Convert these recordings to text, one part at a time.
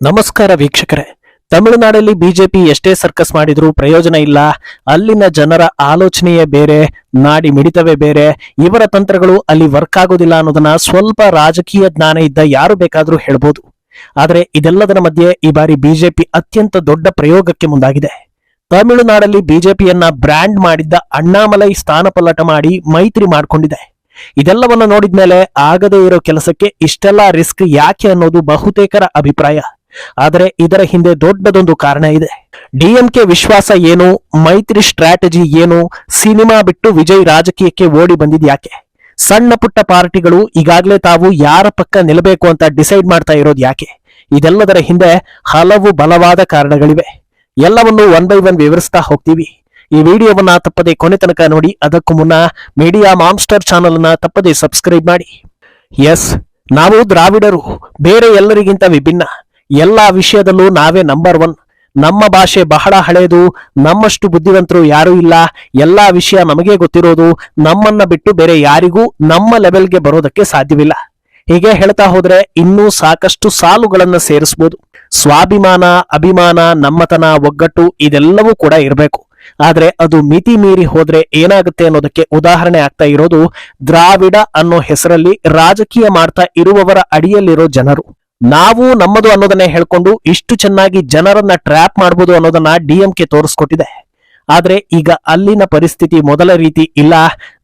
ನಮಸ್ಕಾರ ವೀಕ್ಷಕರೇ. ತಮಿಳುನಾಡಲ್ಲಿ ಬಿಜೆಪಿ ಎಷ್ಟೇ ಸರ್ಕಸ್ ಮಾಡಿದ್ರೂ ಪ್ರಯೋಜನ ಇಲ್ಲ. ಅಲ್ಲಿನ ಜನರ ಆಲೋಚನೆಯೇ ಬೇರೆ, ನಾಡಿ ಮಿಡಿತವೇ ಬೇರೆ. ಇವರ ತಂತ್ರಗಳು ಅಲ್ಲಿ ವರ್ಕ್ ಆಗೋದಿಲ್ಲ ಅನ್ನೋದನ್ನ ಸ್ವಲ್ಪ ರಾಜಕೀಯ ಜ್ಞಾನ ಇದ್ದ ಯಾರು ಬೇಕಾದರೂ ಹೇಳ್ಬೋದು. ಆದರೆ ಇದೆಲ್ಲದರ ಮಧ್ಯೆ ಈ ಬಾರಿ ಬಿಜೆಪಿ ಅತ್ಯಂತ ದೊಡ್ಡ ಪ್ರಯೋಗಕ್ಕೆ ಮುಂದಾಗಿದೆ. ತಮಿಳುನಾಡಲ್ಲಿ ಬಿಜೆಪಿಯನ್ನ ಬ್ರ್ಯಾಂಡ್ ಮಾಡಿದ್ದ ಅಣ್ಣಾಮಲೈ ಸ್ಥಾನಪಲ್ಲಟ ಮಾಡಿ ಮೈತ್ರಿ ಮಾಡಿಕೊಂಡಿದೆ. ಇದೆಲ್ಲವನ್ನ ನೋಡಿದ್ಮೇಲೆ ಆಗದೇ ಇರೋ ಕೆಲಸಕ್ಕೆ ಇಷ್ಟೆಲ್ಲ ರಿಸ್ಕ್ ಯಾಕೆ ಅನ್ನೋದು ಬಹುತೇಕರ ಅಭಿಪ್ರಾಯ. ಆದರೆ ಇದರ ಹಿಂದೆ ದೊಡ್ಡದೊಂದು ಕಾರಣ ಇದೆ. ಡಿಎಂಕೆ ವಿಶ್ವಾಸ ಏನು, ಮೈತ್ರಿ ಸ್ಟ್ರಾಟಜಿ ಏನು, ಸಿನಿಮಾ ಬಿಟ್ಟು ವಿಜಯ್ ರಾಜಕೀಯಕ್ಕೆ ಓಡಿ ಬಂದಿದ್ ಯಾಕೆ? ಸಣ್ಣ ಪುಟ್ಟ ಪಾರ್ಟಿಗಳು ಈಗಾಗಲೇ ತಾವು ಯಾರ ಪಕ್ಕ ನಿಲ್ಲಬೇಕು ಅಂತ ಡಿಸೈಡ್ ಮಾಡ್ತಾ ಇರೋದು ಯಾಕೆ? ಇದೆಲ್ಲದರ ಹಿಂದೆ ಹಲವು ಬಲವಾದ ಕಾರಣಗಳಿವೆ. ಎಲ್ಲವನ್ನು ಒನ್ ಬೈ ಒನ್ ವಿವರಿಸ್ತಾ ಹೋಗ್ತೀವಿ. ಈ ವಿಡಿಯೋವನ್ನ ತಪ್ಪದೆ ಕೊನೆ ತನಕ ನೋಡಿ, ಅದಕ್ಕೂ ಮುನ್ನ ಮೀಡಿಯಾ ಮಾಂಸ್ಟರ್ ಚಾನಲ್ ಅನ್ನ ತಪ್ಪದೆ ಸಬ್ಸ್ಕ್ರೈಬ್ ಮಾಡಿ. ಎಸ್, ನಾವು ದ್ರಾವಿಡರು, ಬೇರೆ ಎಲ್ಲರಿಗಿಂತ ವಿಭಿನ್ನ. ಎಲ್ಲಾ ವಿಷಯದಲ್ಲೂ ನಾವೇ ನಂಬರ್ ಒನ್ ನಮ್ಮ ಭಾಷೆ ಬಹಳ ಹಳೆಯದು ನಮ್ಮಷ್ಟು ಬುದ್ಧಿವಂತರು ಯಾರೂ ಇಲ್ಲ. ಎಲ್ಲಾ ವಿಷಯ ನಮಗೆ ಗೊತ್ತಿರೋದು, ನಮ್ಮನ್ನ ಬಿಟ್ಟು ಬೇರೆ ಯಾರಿಗೂ ನಮ್ಮ ಲೆವೆಲ್ಗೆ ಬರೋದಕ್ಕೆ ಸಾಧ್ಯವಿಲ್ಲ. ಹೀಗೆ ಹೇಳ್ತಾ ಹೋದ್ರೆ ಇನ್ನೂ ಸಾಕಷ್ಟು ಸಾಲುಗಳನ್ನ ಸೇರಿಸಬಹುದು ಸ್ವಾಭಿಮಾನ, ಅಭಿಮಾನ, ನಮ್ಮತನ, ಒಗ್ಗಟ್ಟು ಇದೆಲ್ಲವೂ ಕೂಡ ಇರಬೇಕು. ಆದ್ರೆ ಅದು ಮಿತಿ ಮೀರಿ ಹೋದ್ರೆ ಏನಾಗುತ್ತೆ ಅನ್ನೋದಕ್ಕೆ ಉದಾಹರಣೆ ಆಗ್ತಾ ಇರೋದು ದ್ರಾವಿಡ ಅನ್ನೋ ಹೆಸರಲ್ಲಿ ರಾಜಕೀಯ ಮಾಡ್ತಾ ಇರುವವರ ಅಡಿಯಲ್ಲಿರೋ ಜನರು. ನಾವು ನಮ್ಮದು ಅನ್ನೋದನ್ನೇ ಹೇಳ್ಕೊಂಡು ಇಷ್ಟು ಚೆನ್ನಾಗಿ ಜನರನ್ನ ಟ್ರ್ಯಾಪ್ ಮಾಡಬಹುದು ಅನ್ನೋದನ್ನ ಡಿಎಂಕೆ ತೋರಿಸ್ಕೊಟ್ಟಿದೆ. ಆದ್ರೆ ಈಗ ಅಲ್ಲಿನ ಪರಿಸ್ಥಿತಿ ಮೊದಲ ರೀತಿ ಇಲ್ಲ.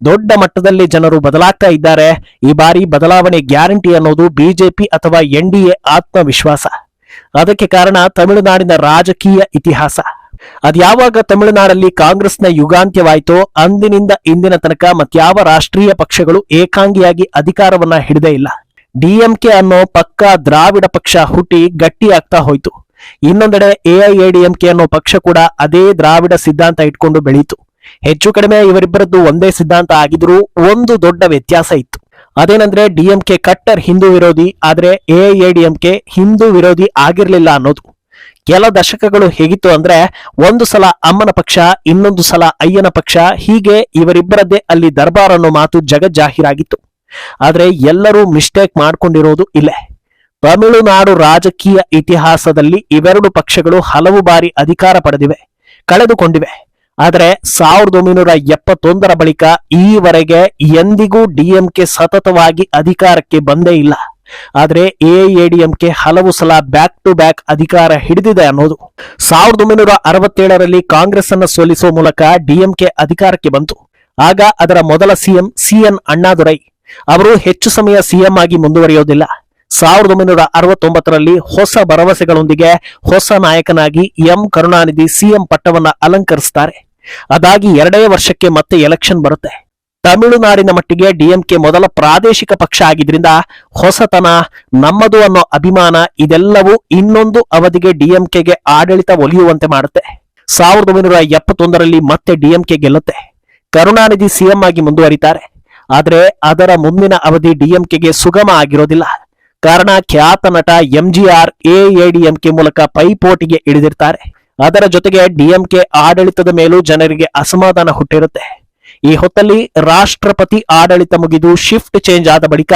ದೊಡ್ಡ ಮಟ್ಟದಲ್ಲಿ ಜನರು ಬದಲಾಗ್ತಾ ಇದ್ದಾರೆ. ಈ ಬಾರಿ ಬದಲಾವಣೆ ಗ್ಯಾರಂಟಿ ಅನ್ನೋದು ಬಿಜೆಪಿ ಅಥವಾ ಎನ್ ಡಿ ಎ ಆತ್ಮವಿಶ್ವಾಸ. ಅದಕ್ಕೆ ಕಾರಣ ತಮಿಳುನಾಡಿನ ರಾಜಕೀಯ ಇತಿಹಾಸ. ಅದ್ಯಾವಾಗ ತಮಿಳುನಾಡಲ್ಲಿ ಕಾಂಗ್ರೆಸ್ನ ಯುಗಾಂತ್ಯವಾಯಿತೋ ಅಂದಿನಿಂದ ಇಂದಿನ ತನಕ ಮತ್ಯಾವ ರಾಷ್ಟ್ರೀಯ ಪಕ್ಷಗಳು ಏಕಾಂಗಿಯಾಗಿ ಅಧಿಕಾರವನ್ನ ಹಿಡಿದೇ ಇಲ್ಲ. ಡಿಎಂಕೆ ಅನ್ನೋ ಪಕ್ಕಾ ದ್ರಾವಿಡ ಪಕ್ಷ ಹುಟ್ಟಿ ಗಟ್ಟಿಯಾಗ್ತಾ ಹೋಯ್ತು. ಇನ್ನೊಂದೆಡೆ ಎಐಎಡಿಎಂಕೆ ಅನ್ನೋ ಪಕ್ಷ ಕೂಡ ಅದೇ ದ್ರಾವಿಡ ಸಿದ್ಧಾಂತ ಇಟ್ಕೊಂಡು ಬೆಳೀತು. ಹೆಚ್ಚು ಕಡಿಮೆ ಇವರಿಬ್ಬರದ್ದು ಒಂದೇ ಸಿದ್ಧಾಂತ ಆಗಿದ್ರೂ ಒಂದು ದೊಡ್ಡ ವ್ಯತ್ಯಾಸ ಇತ್ತು. ಅದೇನಂದ್ರೆ ಡಿಎಂಕೆ ಕಟ್ಟರ್ ಹಿಂದೂ ವಿರೋಧಿ, ಆದ್ರೆ ಎಐಎಡಿಎಂಕೆ ಹಿಂದೂ ವಿರೋಧಿ ಆಗಿರ್ಲಿಲ್ಲ ಅನ್ನೋದು. ಕೆಲ ದಶಕಗಳು ಹೇಗಿತ್ತು ಅಂದ್ರೆ ಒಂದು ಸಲ ಅಮ್ಮನ ಪಕ್ಷ, ಇನ್ನೊಂದು ಸಲ ಅಯ್ಯನ ಪಕ್ಷ, ಹೀಗೆ ಇವರಿಬ್ಬರದ್ದೇ ಅಲ್ಲಿ ದರ್ಬಾರ್ ಅನ್ನೋ ಮಾತು ಜಗಜ್ಜಾಹೀರಾಗಿತ್ತು. ಆದ್ರೆ ಎಲ್ಲರೂ ಮಿಸ್ಟೇಕ್ ಮಾಡ್ಕೊಂಡಿರೋದು ಇಲ್ಲೇ. ತಮಿಳುನಾಡು ರಾಜಕೀಯ ಇತಿಹಾಸದಲ್ಲಿ ಇವೆರಡು ಪಕ್ಷಗಳು ಹಲವು ಬಾರಿ ಅಧಿಕಾರ ಪಡೆದಿವೆ, ಕಳೆದುಕೊಂಡಿವೆ. ಆದರೆ ಸಾವಿರದ ಒಂಬೈನೂರ ಎಪ್ಪತ್ತೊಂದರ ಬಳಿಕ ಈವರೆಗೆ ಎಂದಿಗೂ ಡಿಎಂಕೆ ಸತತವಾಗಿ ಅಧಿಕಾರಕ್ಕೆ ಬಂದೇ ಇಲ್ಲ. ಆದರೆ ಎಐಎಡಿಎಂಕೆ ಹಲವು ಸಲ ಬ್ಯಾಕ್ ಟು ಬ್ಯಾಕ್ ಅಧಿಕಾರ ಹಿಡಿದಿದೆ ಅನ್ನೋದು. ಸಾವಿರದ ಒಂಬೈನೂರ ಅರವತ್ತೇಳರಲ್ಲಿ ಕಾಂಗ್ರೆಸ್ ಅನ್ನು ಸೋಲಿಸುವ ಮೂಲಕ ಡಿಎಂಕೆ ಅಧಿಕಾರಕ್ಕೆ ಬಂತು. ಆಗ ಅದರ ಮೊದಲ ಸಿಎಂ ಸಿಎನ್ ಅಣ್ಣಾದುರೈ ಅವರು ಹೆಚ್ಚು ಸಮಯ ಸಿಎಂ ಆಗಿ ಮುಂದುವರಿಯೋದಿಲ್ಲ. ಸಾವಿರದ ಒಂಬೈನೂರ ಅರವತ್ತೊಂಬತ್ತರಲ್ಲಿ ಹೊಸ ಭರವಸೆಗಳೊಂದಿಗೆ ಹೊಸ ನಾಯಕನಾಗಿ ಎಂ ಕರುಣಾನಿಧಿ ಸಿಎಂ ಪಟ್ಟವನ್ನ ಅಲಂಕರಿಸ್ತಾರೆ. ಅದಾಗಿ ಎರಡೇ ವರ್ಷಕ್ಕೆ ಮತ್ತೆ ಎಲೆಕ್ಷನ್ ಬರುತ್ತೆ. ತಮಿಳುನಾಡಿನ ಮಟ್ಟಿಗೆ ಡಿಎಂಕೆ ಮೊದಲ ಪ್ರಾದೇಶಿಕ ಪಕ್ಷ ಆಗಿದ್ರಿಂದ ಹೊಸತನ, ನಮ್ಮದು ಅನ್ನೋ ಅಭಿಮಾನ ಇದೆಲ್ಲವೂ ಇನ್ನೊಂದು ಅವಧಿಗೆ ಡಿಎಂಕೆಗೆ ಆಡಳಿತ ಒಲಿಯುವಂತೆ ಮಾಡುತ್ತೆ. ಸಾವಿರದ ಒಂಬೈನೂರ ಎಪ್ಪತ್ತೊಂದರಲ್ಲಿ ಮತ್ತೆ ಡಿಎಂಕೆ ಗೆಲ್ಲುತ್ತೆ. ಕರುಣಾನಿಧಿ ಸಿಎಂ ಆಗಿ ಮುಂದುವರಿತಾರೆ. ಆದ್ರೆ ಅದರ ಮುಂದಿನ ಅವಧಿ ಡಿಎಂಕೆಗೆ ಸುಗಮ ಆಗಿರೋದಿಲ್ಲ. ಕಾರಣ ಖ್ಯಾತ ನಟ ಎಂಜಿಆರ್ ಎಎಡಿಎಂಕೆ ಮೂಲಕ ಪೈಪೋಟಿಗೆ ಇಳಿದಿರ್ತಾರೆ. ಅದರ ಜೊತೆಗೆ ಡಿಎಂಕೆ ಆಡಳಿತದ ಮೇಲೂ ಜನರಿಗೆ ಅಸಮಾಧಾನ ಹುಟ್ಟಿರುತ್ತೆ. ಈ ಹೊತ್ತಲ್ಲಿ ರಾಷ್ಟ್ರಪತಿ ಆಡಳಿತ ಮುಗಿದು ಶಿಫ್ಟ್ ಚೇಂಜ್ ಆದ ಬಳಿಕ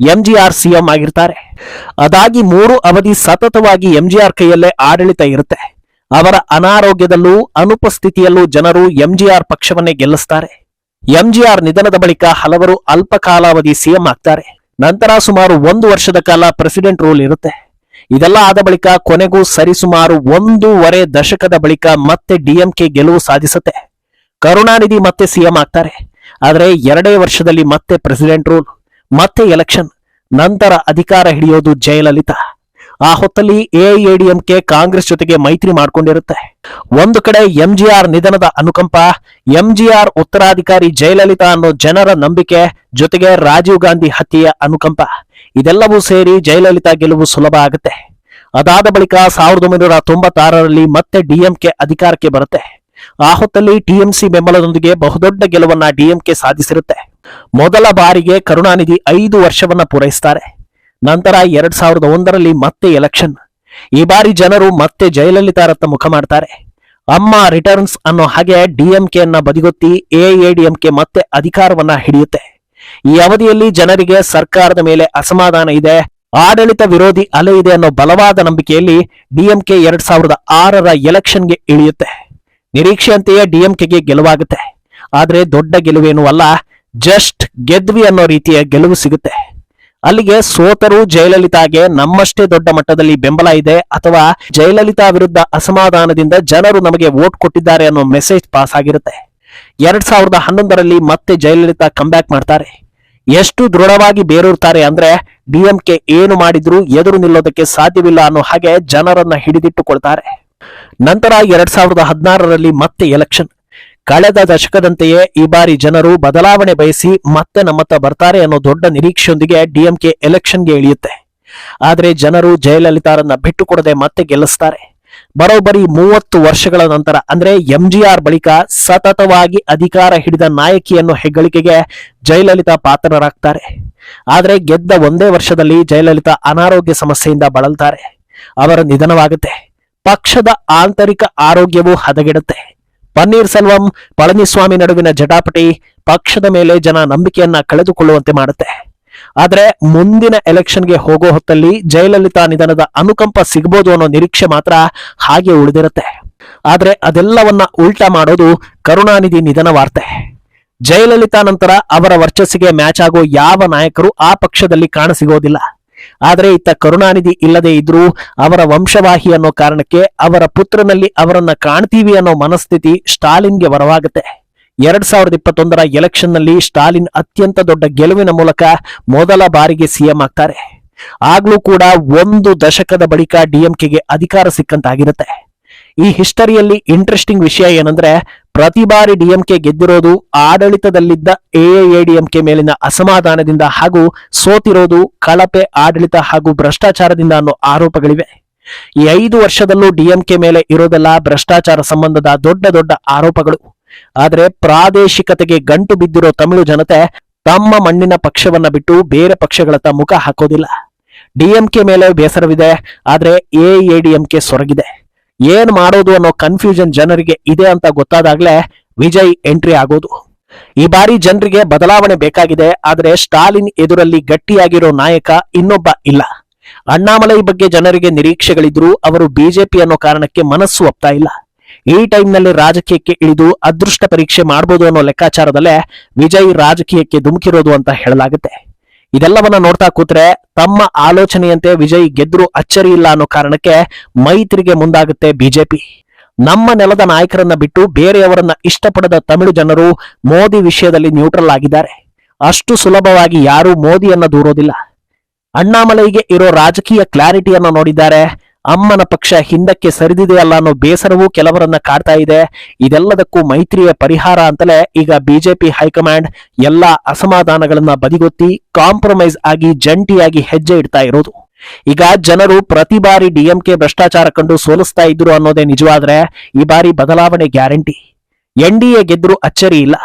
ಎಂಜಿಆರ್ ಸಿಎಂ ಆಗಿರ್ತಾರೆ. ಅದಾಗಿ ಮೂರು ಅವಧಿ ಸತತವಾಗಿ ಎಂಜಿಆರ್ ಕೈಯಲ್ಲೇ ಆಡಳಿತ ಇರುತ್ತೆ. ಅವರ ಅನಾರೋಗ್ಯದಲ್ಲೂ ಅನುಪಸ್ಥಿತಿಯಲ್ಲೂ ಜನರು ಎಂಜಿಆರ್ ಪಕ್ಷವನ್ನೇ ಗೆಲ್ಲಿಸ್ತಾರೆ. ಎಂಜಿಆರ್ ನಿಧನದ ಬಳಿಕ ಹಲವರು ಅಲ್ಪ ಕಾಲಾವಧಿ ಸಿಎಂ ಆಗ್ತಾರೆ. ನಂತರ ಸುಮಾರು ಒಂದು ವರ್ಷದ ಕಾಲ ಪ್ರೆಸಿಡೆಂಟ್ ರೂಲ್ ಇರುತ್ತೆ. ಇದೆಲ್ಲ ಆದ ಬಳಿಕ ಕೊನೆಗೂ ಸರಿಸುಮಾರು ಒಂದೂವರೆ ದಶಕದ ಬಳಿಕ ಮತ್ತೆ ಡಿಎಂಕೆ ಗೆಲುವು ಸಾಧಿಸುತ್ತೆ. ಕರುಣಾನಿಧಿ ಮತ್ತೆ ಸಿಎಂ ಆಗ್ತಾರೆ. ಆದರೆ ಎರಡೇ ವರ್ಷದಲ್ಲಿ ಮತ್ತೆ ಪ್ರೆಸಿಡೆಂಟ್ ರೂಲ್, ಮತ್ತೆ ಎಲೆಕ್ಷನ್, ನಂತರ ಅಧಿಕಾರ ಹಿಡಿಯೋದು ಜಯಲಲಿತಾ. ಆ ಹೊತ್ತಲ್ಲಿ ಎಐಎಡಿಎಂಕೆ ಕಾಂಗ್ರೆಸ್ ಜೊತೆಗೆ ಮೈತ್ರಿ ಮಾಡಿಕೊಂಡಿರುತ್ತೆ. ಒಂದು ಕಡೆ ಎಂಜಿಆರ್ ನಿಧನದ ಅನುಕಂಪ, ಎಂಜಿಆರ್ ಉತ್ತರಾಧಿಕಾರಿ ಜಯಲಲಿತಾ ಅನ್ನೋ ಜನರ ನಂಬಿಕೆ ಜೊತೆಗೆ ರಾಜೀವ್ ಗಾಂಧಿ ಹತ್ಯೆಯ ಅನುಕಂಪ. ಇದೆಲ್ಲವೂ ಸೇರಿ ಜಯಲಲಿತಾ ಗೆಲುವು ಸುಲಭ ಆಗುತ್ತೆ. ಅದಾದ ಬಳಿಕ ಸಾವಿರದ ಒಂಬೈನೂರ ತೊಂಬತ್ತಾರರಲ್ಲಿ ಮತ್ತೆ ಡಿಎಂಕೆ ಅಧಿಕಾರಕ್ಕೆ ಬರುತ್ತೆ. ಆ ಹೊತ್ತಲ್ಲಿ ಟಿಎಂಸಿ ಬೆಂಬಲದೊಂದಿಗೆ ಬಹುದೊಡ್ಡ ಗೆಲುವನ್ನ ಡಿಎಂಕೆ ಸಾಧಿಸಿರುತ್ತೆ. ಮೊದಲ ಬಾರಿಗೆ ಕರುಣಾನಿಧಿ ಐದು ವರ್ಷವನ್ನ ಪೂರೈಸ್ತಾರೆ. ನಂತರ ಎರಡ್ ಸಾವಿರದ ಒಂದರಲ್ಲಿ ಮತ್ತೆ ಎಲೆಕ್ಷನ್ ಈ ಬಾರಿ ಜನರು ಮತ್ತೆ ಜಯಲಲಿತಾರತ್ತ ಮುಖ ಮಾಡ್ತಾರೆ. ಅಮ್ಮ ರಿಟರ್ನ್ಸ್ ಅನ್ನೋ ಹಾಗೆ ಡಿಎಂಕೆಯನ್ನ ಬದಿಗೊತ್ತಿ ಎಐಎಡಿಎಂಕೆ ಮತ್ತೆ ಅಧಿಕಾರವನ್ನ ಹಿಡಿಯುತ್ತೆ. ಈ ಅವಧಿಯಲ್ಲಿ ಜನರಿಗೆ ಸರ್ಕಾರದ ಮೇಲೆ ಅಸಮಾಧಾನ ಇದೆ, ಆಡಳಿತ ವಿರೋಧಿ ಅಲೆ ಇದೆ ಅನ್ನೋ ಬಲವಾದ ನಂಬಿಕೆಯಲ್ಲಿ ಡಿಎಂಕೆ ಎರಡ್ ಸಾವಿರದ ಆರರ ಎಲೆಕ್ಷನ್ಗೆ ಇಳಿಯುತ್ತೆ. ನಿರೀಕ್ಷೆಯಂತೆಯೇ ಡಿಎಂಕೆಗೆ ಗೆಲುವಾಗುತ್ತೆ. ಆದ್ರೆ ದೊಡ್ಡ ಗೆಲುವೇನೂ ಅಲ್ಲ ಜಸ್ಟ್ ಗೆದ್ವಿ ಅನ್ನೋ ರೀತಿಯ ಗೆಲುವು ಸಿಗುತ್ತೆ. ಅಲ್ಲಿಗೆ ಸೋತರು ಜಯಲಲಿತಾಗೆ ನಮ್ಮಷ್ಟೇ ದೊಡ್ಡ ಮಟ್ಟದಲ್ಲಿ ಬೆಂಬಲ ಇದೆ ಅಥವಾ ಜಯಲಲಿತಾ ವಿರುದ್ಧ ಅಸಮಾಧಾನದಿಂದ ಜನರು ನಮಗೆ ವೋಟ್ ಕೊಟ್ಟಿದ್ದಾರೆ ಅನ್ನೋ ಮೆಸೇಜ್ ಪಾಸ್ ಆಗಿರುತ್ತೆ. ಎರಡ್ ಸಾವಿರದ ಹನ್ನೊಂದರಲ್ಲಿ ಮತ್ತೆ ಜಯಲಲಿತಾ ಕಂಬ್ಯಾಕ್ ಮಾಡ್ತಾರೆ. ಎಷ್ಟು ದೃಢವಾಗಿ ಬೇರೂರ್ತಾರೆ ಅಂದ್ರೆ ಡಿಎಂಕೆ ಏನು ಮಾಡಿದ್ರೂ ಎದುರು ನಿಲ್ಲೋದಕ್ಕೆ ಸಾಧ್ಯವಿಲ್ಲ ಅನ್ನೋ ಹಾಗೆ ಜನರನ್ನ ಹಿಡಿದಿಟ್ಟುಕೊಳ್ತಾರೆ. ನಂತರ ಎರಡ್ ಸಾವಿರದ ಹದಿನಾರರಲ್ಲಿ ಮತ್ತೆ ಎಲೆಕ್ಷನ್ ಕಳೆದ ದಶಕದಂತೆಯೇ ಈ ಬಾರಿ ಜನರು ಬದಲಾವಣೆ ಬಯಸಿ ಮತ್ತೆ ನಮ್ಮತ್ತ ಬರ್ತಾರೆ ಅನ್ನೋ ದೊಡ್ಡ ನಿರೀಕ್ಷೆಯೊಂದಿಗೆ ಡಿಎಂಕೆ ಎಲೆಕ್ಷನ್ಗೆ ಇಳಿಯುತ್ತೆ. ಆದರೆ ಜನರು ಜಯಲಲಿತಾರನ್ನ ಬಿಟ್ಟುಕೊಡದೆ ಮತ್ತೆ ಗೆಲ್ಲಿಸ್ತಾರೆ. ಬರೋಬ್ಬರಿ ಮೂವತ್ತು ವರ್ಷಗಳ ನಂತರ, ಅಂದ್ರೆ ಎಂಜಿಆರ್ ಬಳಿಕ ಸತತವಾಗಿ ಅಧಿಕಾರ ಹಿಡಿದ ನಾಯಕಿಯನ್ನು ಹೆಗ್ಗಳಿಕೆಗೆ ಜಯಲಲಿತಾ ಪಾತ್ರರಾಗ್ತಾರೆ. ಆದರೆ ಗೆದ್ದ ಒಂದೇ ವರ್ಷದಲ್ಲಿ ಜಯಲಲಿತಾ ಅನಾರೋಗ್ಯ ಸಮಸ್ಯೆಯಿಂದ ಬಳಲ್ತಾರೆ. ಅವರ ನಿಧನವಾಗುತ್ತೆ. ಪಕ್ಷದ ಆಂತರಿಕ ಆರೋಗ್ಯವು ಹದಗೆಡುತ್ತೆ. ಪನ್ನೀರ್ ಸೆಲ್ವಂ, ಪಳನಿಸ್ವಾಮಿ ನಡುವಿನ ಜಟಾಪಟಿ ಪಕ್ಷದ ಮೇಲೆ ಜನ ನಂಬಿಕೆಯನ್ನ ಕಳೆದುಕೊಳ್ಳುವಂತೆ ಮಾಡುತ್ತೆ. ಆದರೆ ಮುಂದಿನ ಎಲೆಕ್ಷನ್ಗೆ ಹೋಗೋ ಹೊತ್ತಲ್ಲಿ ಜಯಲಲಿತಾ ನಿಧನದ ಅನುಕಂಪ ಸಿಗಬಹುದು ಅನ್ನೋ ನಿರೀಕ್ಷೆ ಮಾತ್ರ ಹಾಗೆ ಉಳಿದಿರುತ್ತೆ. ಆದರೆ ಅದೆಲ್ಲವನ್ನ ಉಲ್ಟಾ ಮಾಡೋದು ಕರುಣಾನಿಧಿ ನಿಧನ ವಾರ್ತೆ. ಜಯಲಲಿತಾ ನಂತರ ಅವರ ವರ್ಚಸ್ಸಿಗೆ ಮ್ಯಾಚ್ ಆಗೋ ಯಾವ ನಾಯಕರು ಆ ಪಕ್ಷದಲ್ಲಿ ಕಾಣಸಿಗೋದಿಲ್ಲ ಆದ್ರೆ ಇತ್ತ ಕರುಣಾನಿಧಿ ಇಲ್ಲದೆ ಇದ್ರೂ ಅವರ ವಂಶವಾಹಿ ಅನ್ನೋ ಕಾರಣಕ್ಕೆ ಅವರ ಪುತ್ರನಲ್ಲಿ ಅವರನ್ನ ಕಾಣ್ತೀವಿ ಅನ್ನೋ ಮನಸ್ಥಿತಿ ಸ್ಟಾಲಿನ್ಗೆ ವರವಾಗುತ್ತೆ. ಎರಡ್ ಸಾವಿರದ ಇಪ್ಪತ್ತೊಂದರ ಎಲೆಕ್ಷನ್ನಲ್ಲಿ ಸ್ಟಾಲಿನ್ ಅತ್ಯಂತ ದೊಡ್ಡ ಗೆಲುವಿನ ಮೂಲಕ ಮೊದಲ ಬಾರಿಗೆ ಸಿಎಂ ಆಗ್ತಾರೆ. ಆಗ್ಲೂ ಕೂಡ ಒಂದು ದಶಕದ ಬಳಿಕ ಡಿಎಂಕೆಗೆ ಅಧಿಕಾರ ಸಿಕ್ಕಂತಾಗಿರುತ್ತೆ. ಈ ಹಿಸ್ಟರಿಯಲ್ಲಿ ಇಂಟ್ರೆಸ್ಟಿಂಗ್ ವಿಷಯ ಏನಂದ್ರೆ ಪ್ರತಿ ಬಾರಿ ಡಿಎಂಕೆ ಗೆದ್ದಿರೋದು ಆಡಳಿತದಲ್ಲಿದ್ದ ಎಎಎಡಿಎಂಕೆ ಮೇಲಿನ ಅಸಮಾಧಾನದಿಂದ ಹಾಗೂ ಸೋತಿರೋದು ಕಳಪೆ ಆಡಳಿತ ಹಾಗೂ ಭ್ರಷ್ಟಾಚಾರದಿಂದ ಅನ್ನೋ ಆರೋಪಗಳಿವೆ. ಈ ಐದು ವರ್ಷದಲ್ಲೂ ಡಿಎಂಕೆ ಮೇಲೆ ಇರೋದೆಲ್ಲ ಭ್ರಷ್ಟಾಚಾರ ಸಂಬಂಧದ ದೊಡ್ಡ ದೊಡ್ಡ ಆರೋಪಗಳು. ಆದರೆ ಪ್ರಾದೇಶಿಕತೆಗೆ ಗಂಟು ಬಿದ್ದಿರೋ ತಮಿಳು ಜನತೆ ತಮ್ಮ ಮಣ್ಣಿನ ಪಕ್ಷವನ್ನ ಬಿಟ್ಟು ಬೇರೆ ಪಕ್ಷಗಳತ್ತ ಮುಖ ಹಾಕೋದಿಲ್ಲ. ಡಿಎಂಕೆ ಮೇಲೆ ಬೇಸರವಿದೆ, ಆದರೆ ಎಐಎಡಿಎಂಕೆ ಸೊರಗಿದೆ. ಏನ್ ಮಾಡೋದು ಅನ್ನೋ ಕನ್ಫ್ಯೂಷನ್ ಜನರಿಗೆ ಇದೆ ಅಂತ ಗೊತ್ತಾದಾಗ್ಲೇ ವಿಜಯ್ ಎಂಟ್ರಿ ಆಗೋದು. ಈ ಬಾರಿ ಜನರಿಗೆ ಬದಲಾವಣೆ ಬೇಕಾಗಿದೆ, ಆದ್ರೆ ಸ್ಟಾಲಿನ್ ಎದುರಲ್ಲಿ ಗಟ್ಟಿಯಾಗಿರೋ ನಾಯಕ ಇನ್ನೊಬ್ಬ ಇಲ್ಲ. ಅಣ್ಣಾಮಲೈ ಬಗ್ಗೆ ಜನರಿಗೆ ನಿರೀಕ್ಷೆಗಳಿದ್ರು ಅವರು ಬಿಜೆಪಿ ಅನ್ನೋ ಕಾರಣಕ್ಕೆ ಮನಸ್ಸು ಒಪ್ತಾ ಇಲ್ಲ. ಈ ಟೈಮ್ನಲ್ಲಿ ರಾಜಕೀಯಕ್ಕೆ ಇಳಿದು ಅದೃಷ್ಟ ಪರೀಕ್ಷೆ ಮಾಡಬಹುದು ಅನ್ನೋ ಲೆಕ್ಕಾಚಾರದಲ್ಲೇ ವಿಜಯ್ ರಾಜಕೀಯಕ್ಕೆ ಧುಮುಕಿರೋದು ಅಂತ ಹೇಳಲಾಗುತ್ತೆ. ಇದೆಲ್ಲವನ್ನ ನೋಡ್ತಾ ಕೂತ್ರೆ ತಮ್ಮ ಆಲೋಚನೆಯಂತೆ ವಿಜಯ್ ಗೆದ್ರು ಅಚ್ಚರಿ ಇಲ್ಲ ಅನ್ನೋ ಕಾರಣಕ್ಕೆ ಮೈತ್ರಿಗೆ ಮುಂದಾಗುತ್ತೆ ಬಿಜೆಪಿ. ನಮ್ಮ ನೆಲದ ನಾಯಕರನ್ನ ಬಿಟ್ಟು ಬೇರೆಯವರನ್ನ ಇಷ್ಟಪಡದ ತಮಿಳು ಜನರು ಮೋದಿ ವಿಷಯದಲ್ಲಿ ನ್ಯೂಟ್ರಲ್ ಆಗಿದ್ದಾರೆ. ಅಷ್ಟು ಸುಲಭವಾಗಿ ಯಾರೂ ಮೋದಿಯನ್ನ ದೂರೋದಿಲ್ಲ. ಅಣ್ಣಾಮಲೈಗೆ ಇರೋ ರಾಜಕೀಯ ಕ್ಲಾರಿಟಿಯನ್ನ ನೋಡಿದ್ದಾರೆ ಅಮ್ಮನ ಪಕ್ಷ ಹಿಂದಕ್ಕೆ ಸರಿದಿದೆಯಲ್ಲ ಅನ್ನೋ ಬೇಸರವೂ ಕೆಲವರನ್ನ ಕಾಡ್ತಾ ಇದೆ. ಇದೆಲ್ಲದಕ್ಕೂ ಮೈತ್ರಿಯ ಪರಿಹಾರ ಅಂತಲೇ ಈಗ ಬಿಜೆಪಿ ಹೈಕಮಾಂಡ್ ಎಲ್ಲಾ ಅಸಮಾಧಾನಗಳನ್ನ ಬದಿಗೊತ್ತಿ ಕಾಂಪ್ರಮೈಸ್ ಆಗಿ ಜಂಟಿಯಾಗಿ ಹೆಜ್ಜೆ ಇಡ್ತಾ ಇರೋದು. ಈಗ ಜನರು ಪ್ರತಿ ಬಾರಿ ಡಿಎಂಕೆ ಭ್ರಷ್ಟಾಚಾರ ಕಂಡು ಸೋಲಿಸ್ತಾ ಇದ್ರು ಅನ್ನೋದೇ ನಿಜವಾದ್ರೆ ಈ ಬಾರಿ ಬದಲಾವಣೆ ಗ್ಯಾರಂಟಿ. ಎನ್ ಡಿ ಎ ಗೆದ್ರು ಅಚ್ಚರಿ ಇಲ್ಲ.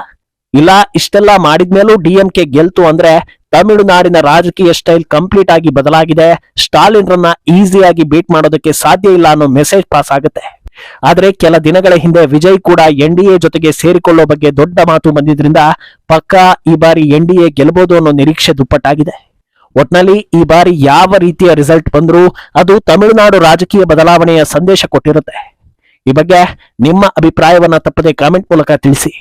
ಇಲ್ಲ, ಇಷ್ಟೆಲ್ಲ ಮಾಡಿದ್ಮೇಲೂ ಡಿಎಂಕೆ ಗೆಲ್ತು ಅಂದ್ರೆ ತಮಿಳುನಾಡಿನ ರಾಜಕೀಯ ಸ್ಟೈಲ್ ಕಂಪ್ಲೀಟ್ ಆಗಿ ಬದಲಾಗಿದೆ. ಸ್ಟಾಲಿನ್ ರನ್ನ ಈಸಿಯಾಗಿ ಬೀಟ್ ಮಾಡೋದಕ್ಕೆ ಸಾಧ್ಯ ಇಲ್ಲ ಅನ್ನೋ ಮೆಸೇಜ್ ಪಾಸ್ ಆಗುತ್ತೆ. ಆದರೆ ಕೆಲ ದಿನಗಳ ಹಿಂದೆ ವಿಜಯ್ ಕೂಡ ಎನ್ ಡಿ ಎ ಜೊತೆಗೆ ಸೇರಿಕೊಳ್ಳೋ ಬಗ್ಗೆ ದೊಡ್ಡ ಮಾತು ಬಂದಿದ್ರಿಂದ ಪಕ್ಕಾ ಈ ಬಾರಿ ಎನ್ ಡಿ ಎ ಗೆಲ್ಲಬಹುದು ಅನ್ನೋ ನಿರೀಕ್ಷೆ ದುಪ್ಪಟ್ಟಾಗಿದೆ. ಒಟ್ನಲ್ಲಿ ಈ ಬಾರಿ ಯಾವ ರೀತಿಯ ರಿಸಲ್ಟ್ ಬಂದರೂ ಅದು ತಮಿಳುನಾಡು ರಾಜಕೀಯ ಬದಲಾವಣೆಯ ಸಂದೇಶ ಕೊಟ್ಟಿರುತ್ತೆ. ಈ ಬಗ್ಗೆ ನಿಮ್ಮ ಅಭಿಪ್ರಾಯವನ್ನ ತಪ್ಪದೆ ಕಾಮೆಂಟ್ ಮೂಲಕ ತಿಳಿಸಿ.